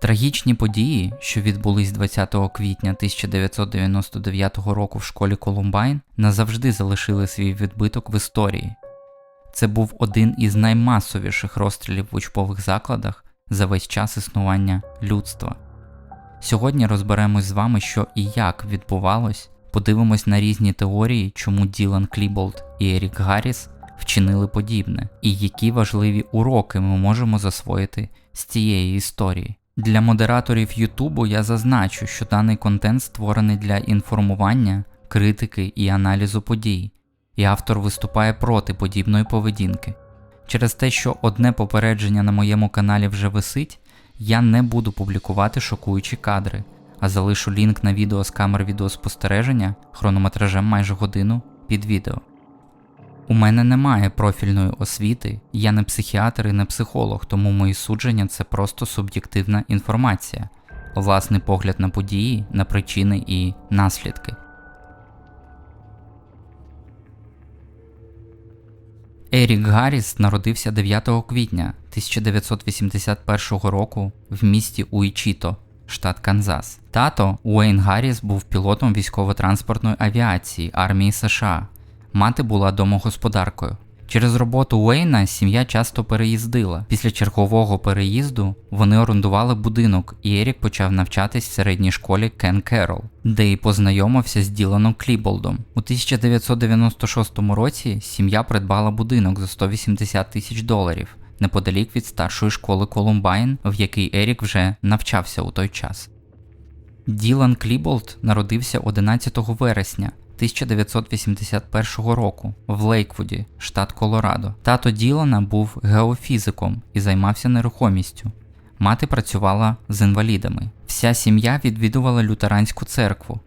Трагічні події, що відбулись 20 квітня 1999 року в школі Колумбайн, назавжди залишили свій відбиток в історії. Це був один із наймасовіших розстрілів в учбових закладах за весь час існування людства. Сьогодні розберемось з вами, що і як відбувалось, подивимось на різні теорії, чому Ділан Кліболд і Ерік Гарріс вчинили подібне, і які важливі уроки ми можемо засвоїти з цієї історії. Для модераторів Ютубу я зазначу, що даний контент створений для інформування, критики і аналізу подій, і автор виступає проти подібної поведінки. Через те, що одне попередження на моєму каналі вже висить, я не буду публікувати шокуючі кадри, а залишу лінк на відео з камер відеоспостереження хронометражем майже годину під відео. У мене немає профільної освіти, я не психіатр і не психолог, тому мої судження це просто суб'єктивна інформація, власний погляд на події, на причини і наслідки. Ерік Гарріс народився 9 квітня 1981 року в місті Уічіто, штат Канзас. Тато Уейн Гарріс був пілотом військово-транспортної авіації армії США. Мати була домогосподаркою. Через роботу Уейна сім'я часто переїздила. Після чергового переїзду вони орендували будинок, і Ерік почав навчатись в середній школі Кен Керол, де й познайомився з Діланом Кліболдом. У 1996 році сім'я придбала будинок за 180 тисяч доларів неподалік від старшої школи Колумбайн, в якій Ерік вже навчався у той час. Ділан Кліболд народився 11 вересня 1981 року в Лейквуді, штат Колорадо. Тато Ділана був геофізиком і займався нерухомістю. Мати працювала з інвалідами. Вся сім'я відвідувала лютеранську церкву.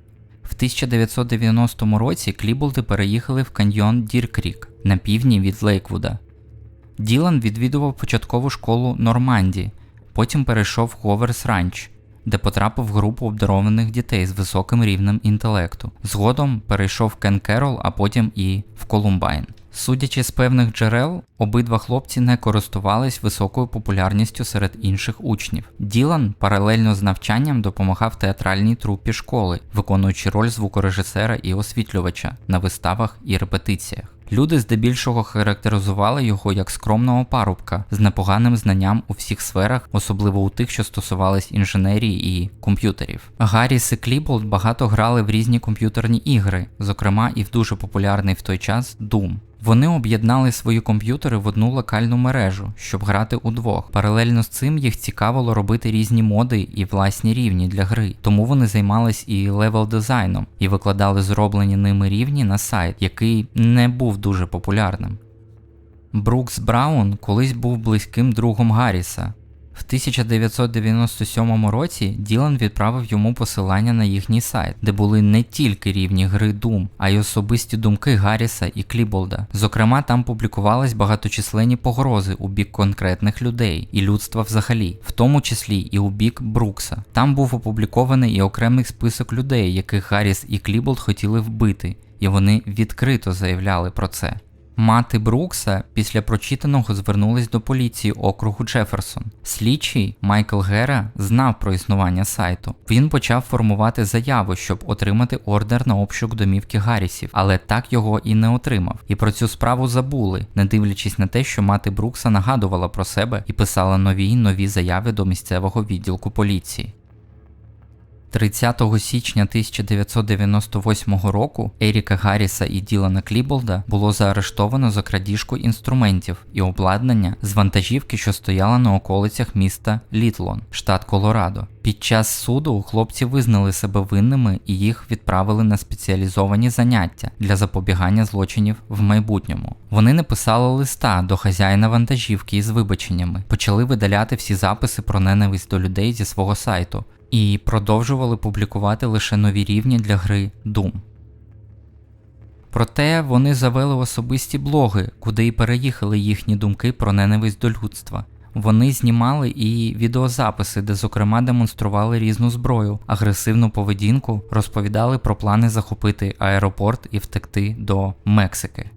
В 1990 році Кліболди переїхали в каньйон Діркрік на півдні від Лейквуда. Ділан відвідував початкову школу Норманді, потім перейшов в Говерс Ранч, де потрапив в групу обдарованих дітей з високим рівнем інтелекту. Згодом перейшов Кен Керол, а потім і в Колумбайн. Судячи з певних джерел, обидва хлопці не користувались високою популярністю серед інших учнів. Ділан паралельно з навчанням допомагав театральній трупі школи, виконуючи роль звукорежисера і освітлювача на виставах і репетиціях. Люди здебільшого характеризували його як скромного парубка з непоганим знанням у всіх сферах, особливо у тих, що стосувались інженерії і комп'ютерів. Гарріс і Кліболд багато грали в різні комп'ютерні ігри, зокрема і в дуже популярний в той час Doom. Вони об'єднали свої комп'ютери в одну локальну мережу, щоб грати удвох. Паралельно з цим їх цікавило робити різні моди і власні рівні для гри, тому вони займались і левел дизайном і викладали зроблені ними рівні на сайт, який не був дуже популярним. Брукс Браун колись був близьким другом Гарріса. В 1997 році Ділан відправив йому посилання на їхній сайт, де були не тільки рівні гри Doom, а й особисті думки Гарріса і Кліболда. Зокрема, там публікувались багаточисленні погрози у бік конкретних людей і людства взагалі, в тому числі і у бік Брукса. Там був опублікований і окремий список людей, яких Гарріс і Кліболд хотіли вбити, і вони відкрито заявляли про це. Мати Брукса після прочитаного звернулась до поліції округу Джеферсон. Слідчий Майкл Гера знав про існування сайту. Він почав формувати заяву, щоб отримати ордер на обшук домівки Гаррісів, але так його і не отримав. І про цю справу забули, не дивлячись на те, що мати Брукса нагадувала про себе і писала нові нові заяви до місцевого відділку поліції. 30 січня 1998 року Еріка Гарріса і Ділана Кліболда було заарештовано за крадіжку інструментів і обладнання з вантажівки, що стояла на околицях міста Літлон, штат Колорадо. Під час суду хлопці визнали себе винними і їх відправили на спеціалізовані заняття для запобігання злочинів в майбутньому. Вони написали листа до хазяїна вантажівки із вибаченнями, почали видаляти всі записи про ненависть до людей зі свого сайту і продовжували публікувати лише нові рівні для гри Doom. Проте вони завели особисті блоги, куди й переїхали їхні думки про ненависть до людства. Вони знімали і відеозаписи, де, зокрема, демонстрували різну зброю, агресивну поведінку, розповідали про плани захопити аеропорт і втекти до Мексики.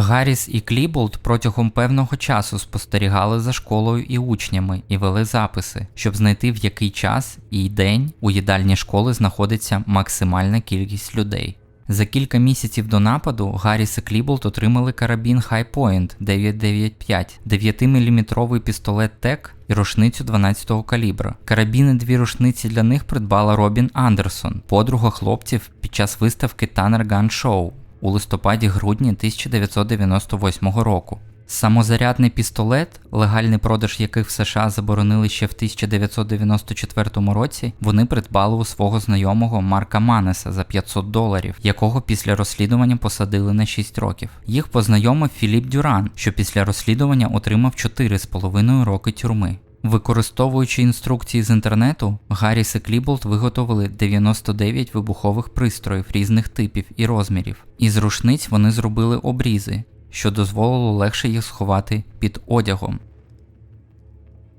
Гарріс і Кліболд протягом певного часу спостерігали за школою і учнями і вели записи, щоб знайти в який час і день у їдальні школи знаходиться максимальна кількість людей. За кілька місяців до нападу Гарріс і Кліболд отримали карабін Point 995, 9-мм пістолет ТЕК і рушницю 12-го калібра. Карабіни дві рушниці для них придбала Робін Андерсон, подруга хлопців під час виставки Tanner Gun Show у листопаді-грудні 1998 року. Самозарядний пістолет, легальний продаж яких в США заборонили ще в 1994 році, вони придбали у свого знайомого Марка Манеса за 500 доларів, якого після розслідування посадили на 6 років. Їх познайомив Філіп Дюран, що після розслідування отримав 4,5 роки тюрми. Використовуючи інструкції з інтернету, Гарріс і Кліболт виготовили 99 вибухових пристроїв різних типів і розмірів. Із рушниць вони зробили обрізи, що дозволило легше їх сховати під одягом.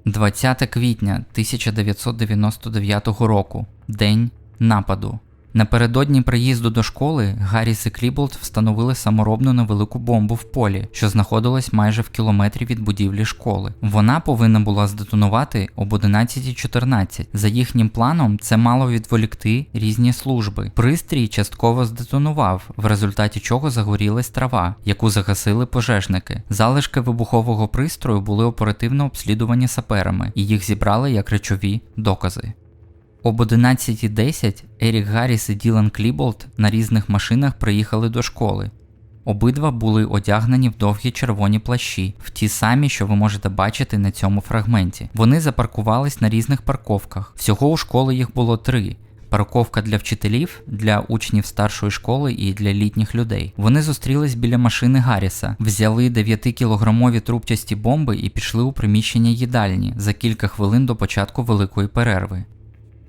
20 квітня 1999 року День нападу. Напередодні приїзду до школи Гарріс і Кліболд встановили саморобну невелику бомбу в полі, що знаходилась майже в кілометрі від будівлі школи. Вона повинна була здетонувати об 11.14. За їхнім планом, це мало відволікти різні служби. Пристрій частково здетонував, в результаті чого загорілась трава, яку загасили пожежники. Залишки вибухового пристрою були оперативно обслідувані саперами, і їх зібрали як речові докази. Об 11.10 Ерік Гарріс і Ділан Кліболт на різних машинах приїхали до школи. Обидва були одягнені в довгі червоні плащі, в ті самі, що ви можете бачити на цьому фрагменті. Вони запаркувались на різних парковках. Всього у школи їх було три. Парковка для вчителів, для учнів старшої школи і для літніх людей. Вони зустрілись біля машини Гарріса, взяли 9-кілограмові трубчасті бомби і пішли у приміщення їдальні за кілька хвилин до початку великої перерви.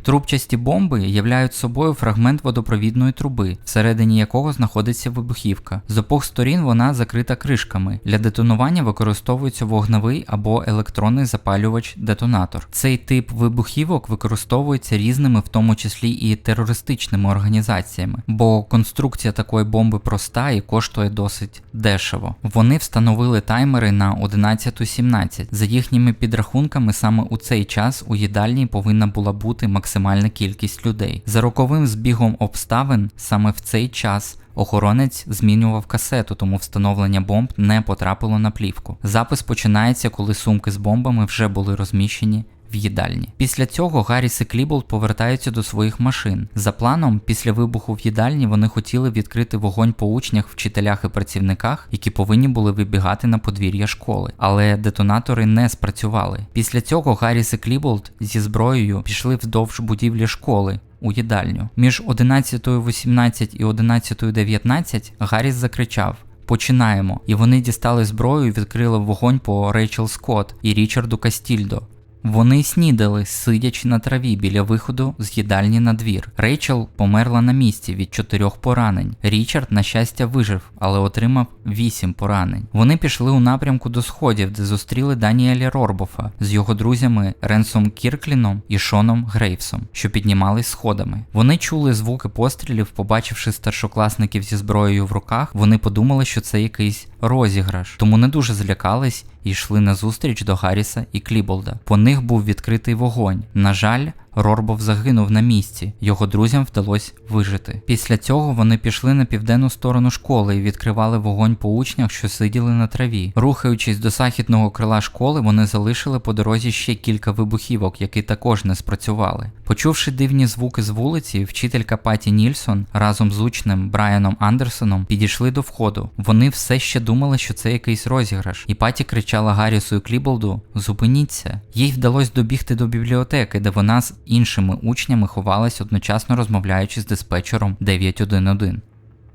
Трубчасті бомби являють собою фрагмент водопровідної труби, всередині якого знаходиться вибухівка. З обох сторін вона закрита кришками. Для детонування використовується вогневий або електронний запалювач-детонатор. Цей тип вибухівок використовується різними, в тому числі і терористичними організаціями, бо конструкція такої бомби проста і коштує досить дешево. Вони встановили таймери на 11.17. За їхніми підрахунками, саме у цей час у їдальні повинна була бути максимальна максимальна кількість людей. За роковим збігом обставин саме в цей час. Охоронець змінював касету, тому встановлення бомб не потрапило на плівку. Запис починається, коли сумки з бомбами вже були розміщені в їдальні. Після цього Гарріс і Кліболд повертаються до своїх машин. За планом, після вибуху в їдальні вони хотіли відкрити вогонь по учнях, вчителях і працівниках, які повинні були вибігати на подвір'я школи, але детонатори не спрацювали. Після цього Гарріс і Кліболд зі зброєю пішли вздовж будівлі школи. У їдальню між 11.18 і 11.19 Гарріс закричав: Починаємо! І вони дістали зброю і відкрили вогонь по Рейчел Скотт і Річарду Кастільдо. Вони снідали, сидячи на траві біля виходу з їдальні на двір. Рейчел померла на місці від чотирьох поранень. Річард, на щастя, вижив, але отримав вісім поранень. Вони пішли у напрямку до сходів, де зустріли Даніеля Рорбофа з його друзями Ренсом Кіркліном і Шоном Грейвсом, що піднімались сходами. Вони чули звуки пострілів, побачивши старшокласників зі зброєю в руках, вони подумали, що це якийсь розіграш, тому не дуже злякались і йшли назустріч до Гарріса і Кліболда. По них був відкритий вогонь. На жаль, Рорбов загинув на місці, його друзям вдалося вижити. Після цього вони пішли на південну сторону школи і відкривали вогонь по учнях, що сиділи на траві. Рухаючись до західного крила школи, вони залишили по дорозі ще кілька вибухівок, які також не спрацювали. Почувши дивні звуки з вулиці, вчителька Паті Нільсон разом з учнем Брайаном Андерсоном підійшли до входу. Вони все ще думали, що це якийсь розіграш, і Паті кричала Гаррісу і Кліболду: Зупиніться! Їй вдалося добігти до бібліотеки, де вона з іншими учнями ховалась одночасно розмовляючи з диспетчером 911.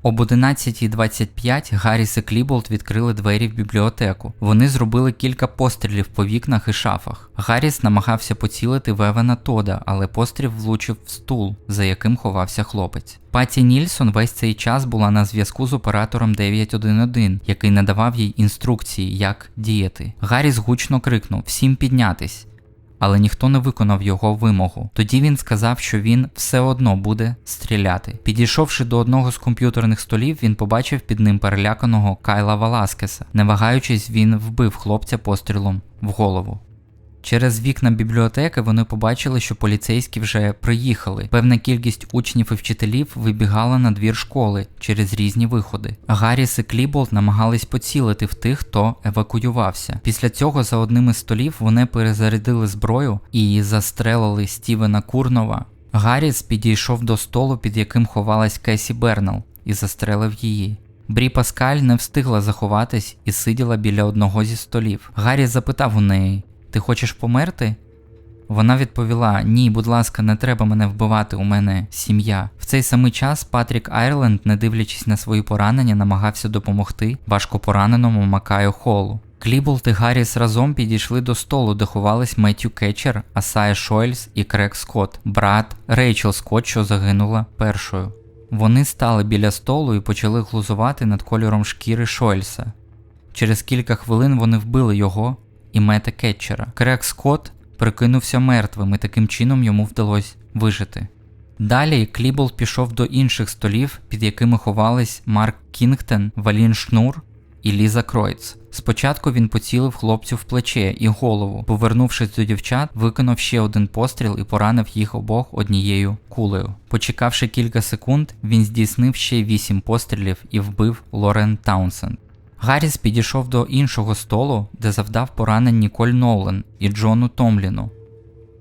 Об 11.25 Гарріс і Кліболт відкрили двері в бібліотеку. Вони зробили кілька пострілів по вікнах і шафах. Гарріс намагався поцілити Вевена Тода, але постріл влучив в стул, за яким ховався хлопець. Паті Нільсон весь цей час була на зв'язку з оператором 911, який надавав їй інструкції, як діяти. Гарріс гучно крикнув Всім піднятись. Але ніхто не виконав його вимогу. Тоді він сказав, що він все одно буде стріляти. Підійшовши до одного з комп'ютерних столів, він побачив під ним переляканого Кайла Валаскеса. Не вагаючись, він вбив хлопця пострілом в голову. Через вікна бібліотеки вони побачили, що поліцейські вже приїхали. Певна кількість учнів і вчителів вибігала на двір школи через різні виходи. Гарріс і Кліболт намагались поцілити в тих, хто евакуювався. Після цього за одним із столів вони перезарядили зброю і застрелили Стівена Курнова. Гарріс підійшов до столу, під яким ховалась Кесі Бернел, і застрелив її. Брі Паскаль не встигла заховатись і сиділа біля одного зі столів. Гарріс запитав у неї: Ти хочеш померти? Вона відповіла: Ні, будь ласка, не треба мене вбивати, у мене сім'я. В цей самий час Патрік Айрленд, не дивлячись на свої поранення, намагався допомогти важкопораненому Макаю Холу. Кліболт і Гарріс разом підійшли до столу, де ховались Меттю Кетчер, Асая Шойльс і Крек Скотт, брат Рейчел Скотт, що загинула першою. Вони стали біля столу і почали глузувати над кольором шкіри Шойльса. Через кілька хвилин вони вбили його і Мета Кетчера. Крек Скотт прикинувся мертвим, і таким чином йому вдалося вижити. Далі Клібол пішов до інших столів, під якими ховались Марк Кінгтон, Валін Шнур і Ліза Кройц. Спочатку він поцілив хлопцю в плече і голову. Повернувшись до дівчат, виконав ще один постріл і поранив їх обох однією кулею. Почекавши кілька секунд, він здійснив ще вісім пострілів і вбив Лорен Таунсенд. Гарріс підійшов до іншого столу, де завдав поранень Ніколь Нолан і Джону Томліну,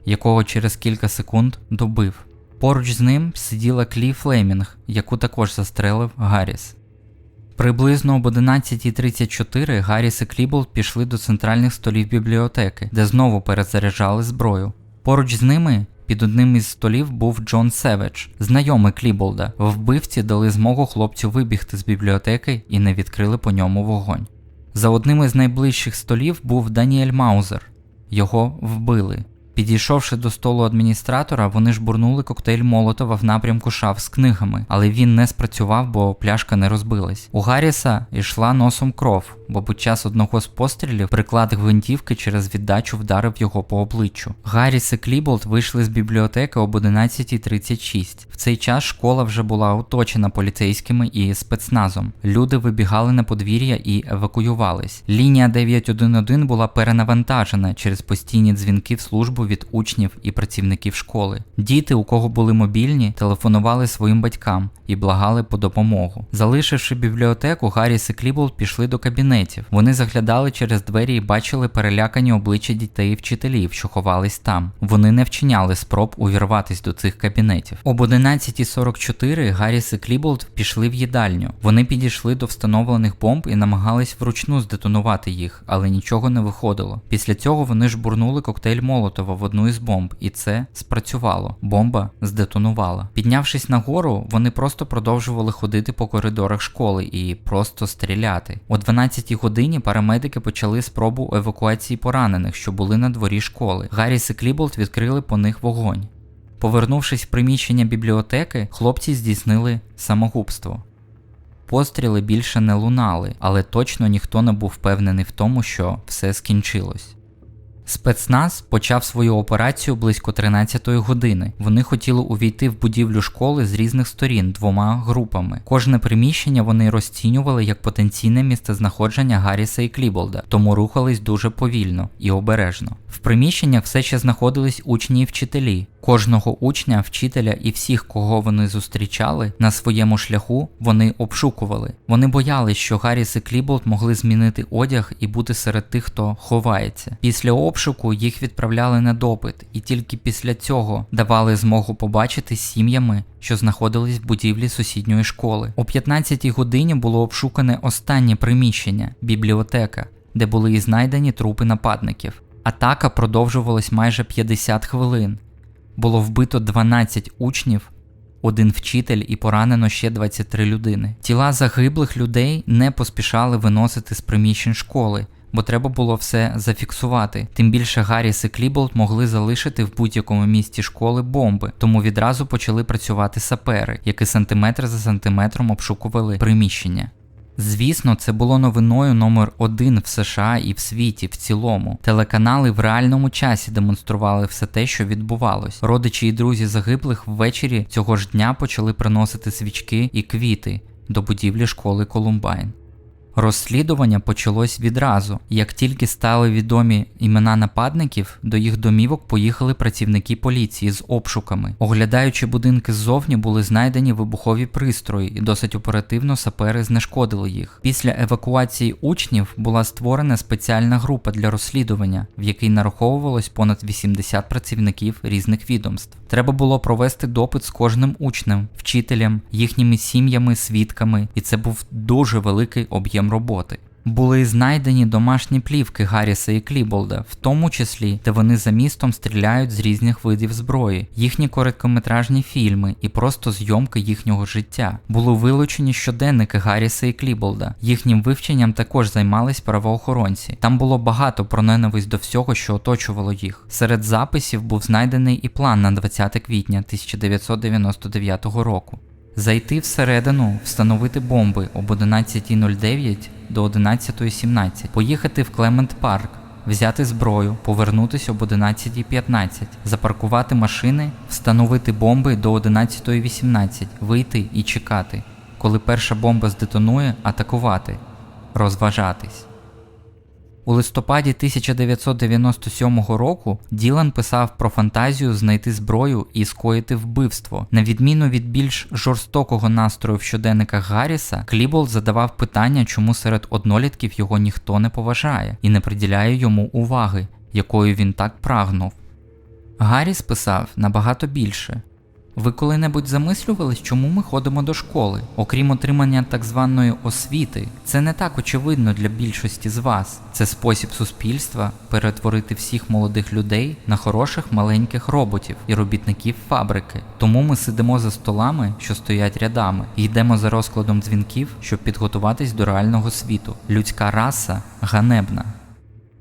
якого через кілька секунд добив. Поруч з ним сиділа Клі Флемінг, яку також застрелив Гарріс. Приблизно об 11.34 Гарріс і Клібл пішли до центральних столів бібліотеки, де знову перезаряджали зброю. Поруч з ними під одним із столів був Джон Севедж, знайомий Кліболда. Вбивці дали змогу хлопцю вибігти з бібліотеки і не відкрили по ньому вогонь. За одним із найближчих столів був Даніель Маузер. Його вбили. Підійшовши до столу адміністратора, вони жбурнули коктейль Молотова в напрямку шаф з книгами, але він не спрацював, бо пляшка не розбилась. У Гарріса йшла носом кров, бо під час одного з пострілів приклад гвинтівки через віддачу вдарив його по обличчю. Гарріс і Кліболт вийшли з бібліотеки об 11.36. В цей час школа вже була оточена поліцейськими і спецназом. Люди вибігали на подвір'я і евакуювались. Лінія 911 була перенавантажена через постійні дзвінки в службу від учнів і працівників школи. Діти, у кого були мобільні, телефонували своїм батькам і благали по допомогу. Залишивши бібліотеку, Гарріс і Клібол пішли до кабінетів. Вони заглядали через двері і бачили перелякані обличчя дітей і вчителів, що ховались там. Вони не вчиняли спроб увірватись до цих кабінетів. Об 11.44 Гарріс і Кліболд пішли в їдальню. Вони підійшли до встановлених бомб і намагались вручну здетонувати їх, але нічого не виходило. Після цього вони жбурнули коктейль Молотова в одну із бомб, і це спрацювало. Бомба здетонувала. Піднявшись нагору, вони просто продовжували ходити по коридорах школи і просто стріляти. О 12-й годині парамедики почали спробу евакуації поранених, що були на дворі школи. Гарріс і Кліболт відкрили по них вогонь. Повернувшись в приміщення бібліотеки, хлопці здійснили самогубство. Постріли більше не лунали, але точно ніхто не був впевнений в тому, що все скінчилось. Спецназ почав свою операцію близько 13-ї години. Вони хотіли увійти в будівлю школи з різних сторін двома групами. Кожне приміщення вони розцінювали як потенційне місцезнаходження Гарріса і Кліболда, тому рухались дуже повільно і обережно. В приміщеннях все ще знаходились учні і вчителі. Кожного учня, вчителя і всіх, кого вони зустрічали на своєму шляху, вони обшукували. Вони боялись, що Гарріс і Кліболд могли змінити одяг і бути серед тих, хто ховається. Після обшуку їх відправляли на допит, і тільки після цього давали змогу побачити сім'ями, що знаходились в будівлі сусідньої школи. О 15-й годині було обшукане останнє приміщення бібліотека, де були і знайдені трупи нападників. Атака продовжувалась майже 50 хвилин. Було вбито 12 учнів, один вчитель і поранено ще 23 людини. Тіла загиблих людей не поспішали виносити з приміщень школи, бо треба було все зафіксувати. Тим більше Гарріс і Кліболт могли залишити в будь-якому місті школи бомби, тому відразу почали працювати сапери, які сантиметр за сантиметром обшукували приміщення. Звісно, це було новиною номер один в США і в світі в цілому. Телеканали в реальному часі демонстрували все те, що відбувалось. Родичі і друзі загиблих ввечері цього ж дня почали приносити свічки і квіти до будівлі школи Колумбайн. Розслідування почалось відразу. Як тільки стали відомі імена нападників, до їх домівок поїхали працівники поліції з обшуками. Оглядаючи будинки ззовні, були знайдені вибухові пристрої, і досить оперативно сапери знешкодили їх. Після евакуації учнів була створена спеціальна група для розслідування, в якій нараховувалось понад 80 працівників різних відомств. Треба було провести допит з кожним учнем, вчителем, їхніми сім'ями, свідками, і це був дуже великий об'єм роботи. Були знайдені домашні плівки Гарріса і Кліболда, в тому числі, де вони за містом стріляють з різних видів зброї, їхні короткометражні фільми і просто зйомки їхнього життя. Були вилучені щоденники Гарріса і Кліболда. Їхнім вивченням також займались правоохоронці. Там було багато про ненависть до всього, що оточувало їх. Серед записів був знайдений і план на 20 квітня 1999 року. Зайти всередину, встановити бомби об 11.09 до 11.17, поїхати в Клемент Парк, взяти зброю, повернутися об 11.15, запаркувати машини, встановити бомби до 11.18, вийти і чекати. Коли перша бомба здетонує, атакувати, розважатись. У листопаді 1997 року Ділан писав про фантазію знайти зброю і скоїти вбивство. На відміну від більш жорстокого настрою в щоденниках Гарріса, Клібол задавав питання, чому серед однолітків його ніхто не поважає і не приділяє йому уваги, якою він так прагнув. Гарріс писав набагато більше. Ви коли-небудь замислювались, чому ми ходимо до школи, окрім отримання так званої освіти? Це не так очевидно для більшості з вас. Це спосіб суспільства перетворити всіх молодих людей на хороших маленьких роботів і робітників фабрики. Тому ми сидимо за столами, що стоять рядами, і йдемо за розкладом дзвінків, щоб підготуватись до реального світу. Людська раса ганебна.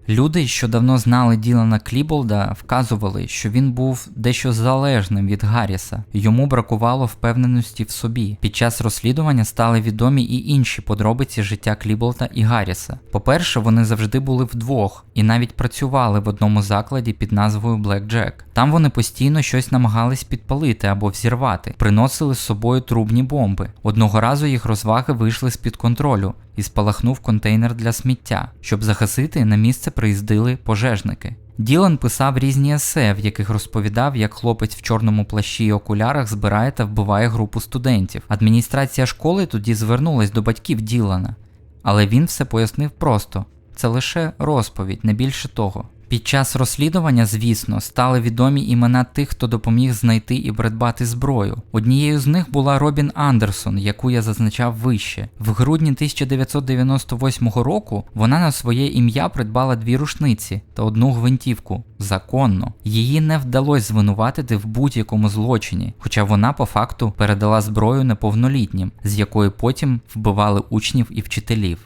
Люди, що давно знали Ділана Кліболда, вказували, що він був дещо залежним від Гарріса, йому бракувало впевненості в собі. Під час розслідування стали відомі і інші подробиці життя Кліболда і Гарріса. По-перше, вони завжди були вдвох і навіть працювали в одному закладі під назвою Black Jack. Там вони постійно щось намагались підпалити або взірвати, приносили з собою трубні бомби. Одного разу їх розваги вийшли з-під контролю і спалахнув контейнер для сміття. Щоб загасити, на місце приїздили пожежники. Ділан писав різні есе, в яких розповідав, як хлопець в чорному плащі і окулярах збирає та вбиває групу студентів. Адміністрація школи тоді звернулась до батьків Ділана, але він все пояснив просто: це лише розповідь, не більше того. Під час розслідування, звісно, стали відомі імена тих, хто допоміг знайти і придбати зброю. Однією з них була Робін Андерсон, яку я зазначав вище. В грудні 1998 року вона на своє ім'я придбала дві рушниці та одну гвинтівку. Законно. Її не вдалося звинуватити в будь-якому злочині, хоча вона по факту передала зброю неповнолітнім, з якої потім вбивали учнів і вчителів.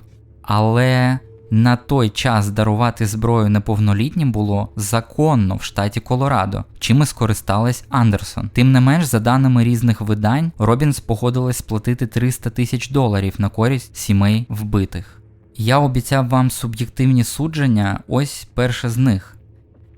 Але на той час дарувати зброю неповнолітнім було законно в штаті Колорадо, чим і скористалась Андерсон. Тим не менш, за даними різних видань, Робінс погодилась сплатити 300 тисяч доларів на користь сімей вбитих. Я обіцяв вам суб'єктивні судження, ось перше з них.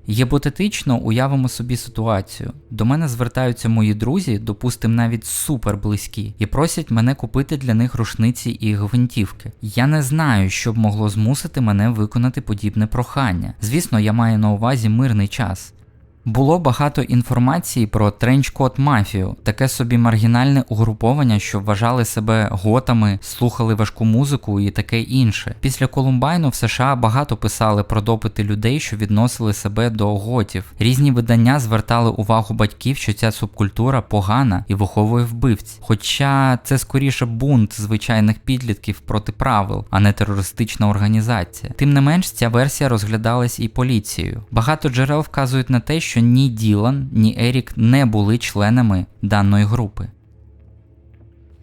Гіпотетично уявимо собі ситуацію. До мене звертаються мої друзі, допустим, навіть супер близькі, і просять мене купити для них рушниці і гвинтівки. Я не знаю, що б могло змусити мене виконати подібне прохання. Звісно, я маю на увазі мирний час. Було багато інформації про тренчкот мафію, таке собі маргінальне угруповання, що вважали себе готами, слухали важку музику і таке інше. Після Колумбайну в США багато писали про допити людей, що відносили себе до готів. Різні видання звертали увагу батьків, що ця субкультура погана і виховує вбивць. Хоча це скоріше бунт звичайних підлітків проти правил, а не терористична організація. Тим не менш, ця версія розглядалась і поліцією. Багато джерел вказують на те, що що ні Ділан, ні Ерік не були членами даної групи.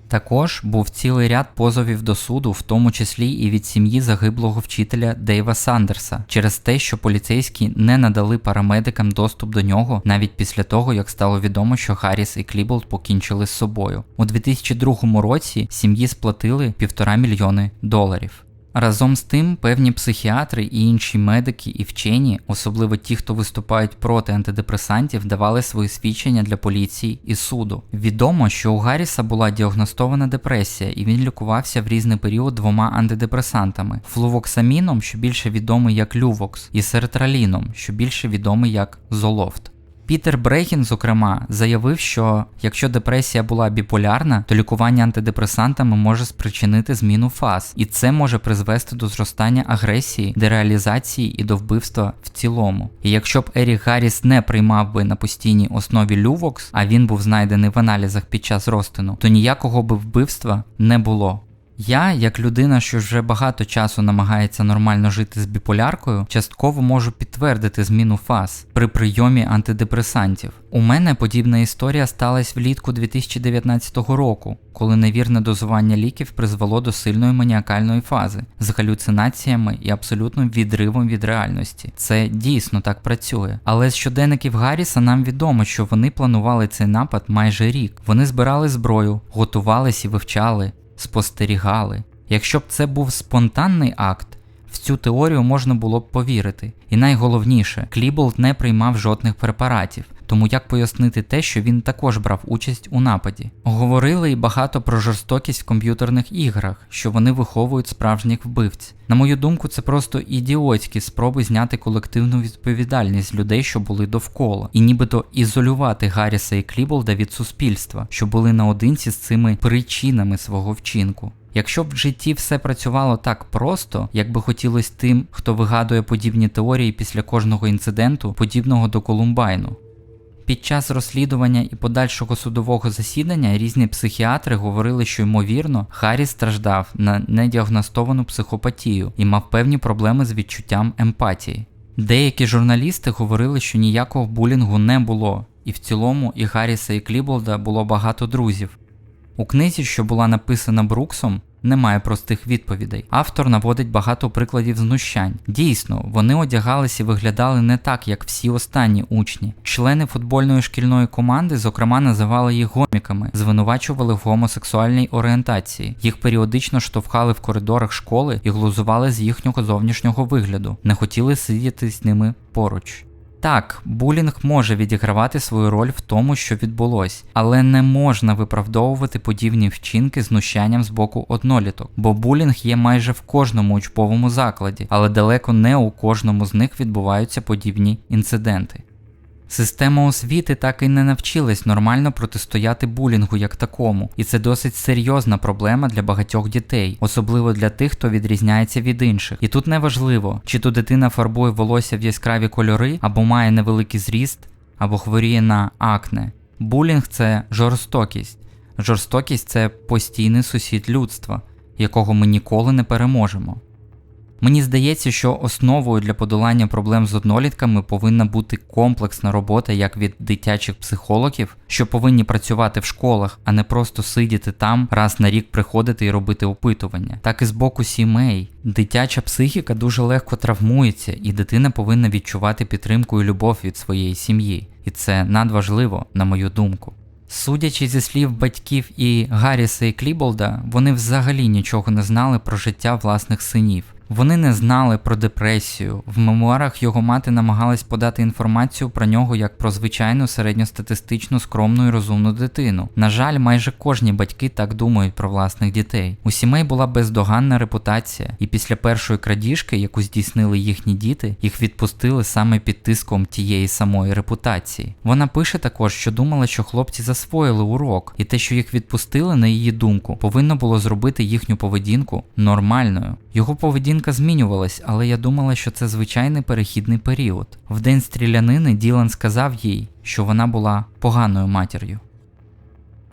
Також був цілий ряд позовів до суду, в тому числі і від сім'ї загиблого вчителя Дейва Сандерса, через те, що поліцейські не надали парамедикам доступ до нього навіть після того, як стало відомо, що Харріс і Кліболд покінчили з собою. У 2002 році сім'ї сплатили півтора мільйони доларів. Разом з тим, певні психіатри і інші медики і вчені, особливо ті, хто виступають проти антидепресантів, давали свої свідчення для поліції і суду. Відомо, що у Гарріса була діагностована депресія, і він лікувався в різний період двома антидепресантами: флувоксаміном, що більше відомий як лювокс, і сертраліном, що більше відомий як золофт. Пітер Брейгін, зокрема, заявив, що якщо депресія була біполярна, то лікування антидепресантами може спричинити зміну фаз, і це може призвести до зростання агресії, дереалізації і до вбивства в цілому. І якщо б Ерік Гарріс не приймав би на постійній основі лювокс, а він був знайдений в аналізах під час розтину, то ніякого би вбивства не було. Я, як людина, що вже багато часу намагається нормально жити з біполяркою, частково можу підтвердити зміну фаз при прийомі антидепресантів. У мене подібна історія сталася влітку 2019 року, коли невірне дозування ліків призвело до сильної маніакальної фази з галюцинаціями і абсолютним відривом від реальності. Це дійсно так працює. Але з щоденників Гарріса нам відомо, що вони планували цей напад майже рік. Вони збирали зброю, готувались і вивчали спостерігали. Якщо б це був спонтанний акт, в цю теорію можна було б повірити. І найголовніше, Кліболд не приймав жодних препаратів, тому як пояснити те, що він також брав участь у нападі. Говорили й багато про жорстокість в комп'ютерних іграх, що вони виховують справжніх вбивць. На мою думку, це просто ідіотські спроби зняти колективну відповідальність людей, що були довкола, і нібито ізолювати Гарріса і Кліболда від суспільства, що були наодинці з цими причинами свого вчинку. Якщо б в житті все працювало так просто, як би хотілося тим, хто вигадує подібні теорії після кожного інциденту, подібного до Колумбайну. Під час розслідування і подальшого судового засідання різні психіатри говорили, що ймовірно Харріс страждав на недіагностовану психопатію і мав певні проблеми з відчуттям емпатії. Деякі журналісти говорили, що ніякого булінгу не було, і в цілому і Гарріса і Кліболда було багато друзів. У книзі, що була написана Бруксом, немає простих відповідей. Автор наводить багато прикладів знущань. Дійсно, вони одягалися і виглядали не так, як всі останні учні. Члени футбольної шкільної команди, зокрема, називали їх гоміками, звинувачували в гомосексуальній орієнтації. Їх періодично штовхали в коридорах школи і глузували з їхнього зовнішнього вигляду, не хотіли сидіти з ними поруч. Так, булінг може відігравати свою роль в тому, що відбулось, але не можна виправдовувати подібні вчинки знущанням з боку одноліток, бо булінг є майже в кожному учбовому закладі, але далеко не у кожному з них відбуваються подібні інциденти. Система освіти так і не навчилась нормально протистояти булінгу як такому, і це досить серйозна проблема для багатьох дітей, особливо для тих, хто відрізняється від інших. І тут не важливо, чи то дитина фарбує волосся в яскраві кольори, або має невеликий зріст, або хворіє на акне. Булінг це жорстокість. Жорстокість це постійний сусід людства, якого ми ніколи не переможемо. Мені здається, що основою для подолання проблем з однолітками повинна бути комплексна робота як від дитячих психологів, що повинні працювати в школах, а не просто сидіти там, раз на рік приходити і робити опитування, так і з боку сімей. Дитяча психіка дуже легко травмується, і дитина повинна відчувати підтримку і любов від своєї сім'ї. І це надважливо, на мою думку. Судячи зі слів батьків і Гарріса і Кліболда, вони взагалі нічого не знали про життя власних синів. Вони не знали про депресію. В мемуарах його мати намагалась подати інформацію про нього як про звичайну середньостатистичну скромну і розумну дитину. На жаль, майже кожні батьки так думають про власних дітей. У сімей була бездоганна репутація, і після першої крадіжки, яку здійснили їхні діти, їх відпустили саме під тиском тієї самої репутації. Вона пише також, що думала, що хлопці засвоїли урок, і те, що їх відпустили, на її думку, повинно було зробити їхню поведінку нормальною. Його поведінка змінювалась, але я думала, що це звичайний перехідний період. В день стрілянини Ділан сказав їй, що вона була поганою матір'ю.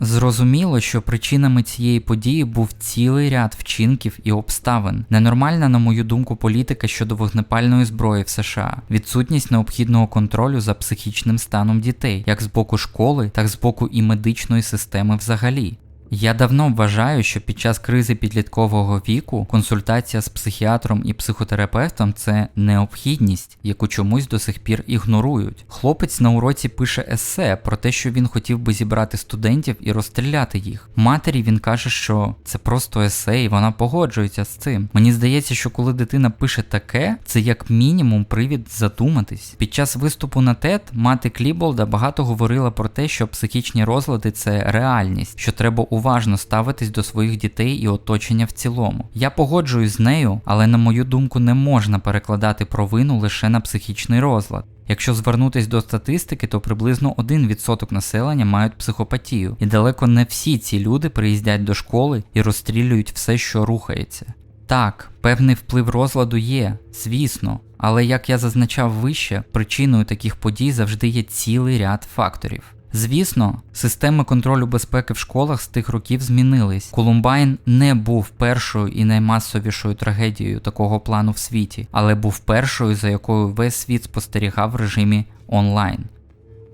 Зрозуміло, що причинами цієї події був цілий ряд вчинків і обставин. Ненормальна, на мою думку, політика щодо вогнепальної зброї в США, відсутність необхідного контролю за психічним станом дітей, як з боку школи, так з боку і медичної системи взагалі. Я давно вважаю, що під час кризи підліткового віку консультація з психіатром і психотерапевтом це необхідність, яку чомусь до сих пір ігнорують. Хлопець на уроці пише есе про те, що він хотів би зібрати студентів і розстріляти їх. Матері він каже, що це просто есе, і вона погоджується з цим. Мені здається, що коли дитина пише таке, це як мінімум привід задуматись. Під час виступу на TED мати Кліболда багато говорила про те, що психічні розлади це реальність, що треба уважно ставитись до своїх дітей і оточення в цілому. Я погоджуюсь з нею, але на мою думку не можна перекладати провину лише на психічний розлад. Якщо звернутись до статистики, то приблизно 1% населення мають психопатію, і далеко не всі ці люди приїздять до школи і розстрілюють все, що рухається. Так, певний вплив розладу є, звісно, але як я зазначав вище, причиною таких подій завжди є цілий ряд факторів. Звісно, системи контролю безпеки в школах з тих років змінились. Колумбайн не був першою і наймасовішою трагедією такого плану в світі, але був першою, за якою весь світ спостерігав в режимі онлайн.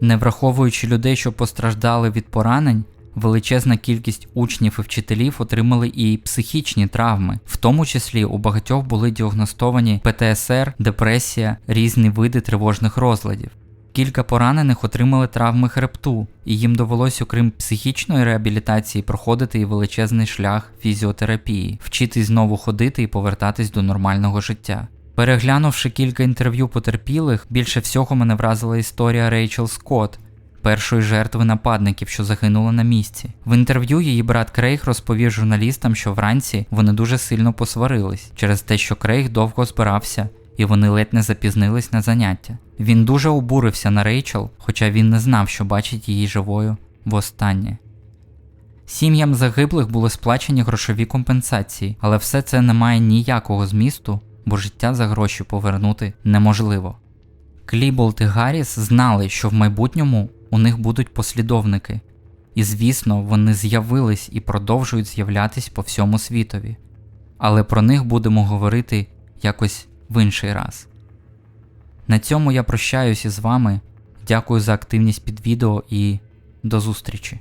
Не враховуючи людей, що постраждали від поранень, величезна кількість учнів і вчителів отримали і психічні травми, в тому числі у багатьох були діагностовані ПТСР, депресія, різні види тривожних розладів. Кілька поранених отримали травми хребту, і їм довелось, окрім психічної реабілітації, проходити і величезний шлях фізіотерапії, вчитись знову ходити і повертатись до нормального життя. Переглянувши кілька інтерв'ю потерпілих, більше всього мене вразила історія Рейчел Скотт, першої жертви нападників, що загинула на місці. В інтерв'ю її брат Крейг розповів журналістам, що вранці вони дуже сильно посварились через те, що Крейг довго збирався і вони ледь не запізнились на заняття. Він дуже обурився на Рейчел, хоча він не знав, що бачить її живою востаннє. Сім'ям загиблих були сплачені грошові компенсації, але все це не має ніякого змісту, бо життя за гроші повернути неможливо. Кліболт і Гарріс знали, що в майбутньому у них будуть послідовники, і звісно, вони з'явились і продовжують з'являтись по всьому світові. Але про них будемо говорити якось в інший раз. На цьому я прощаюся з вами. Дякую за активність під відео і до зустрічі!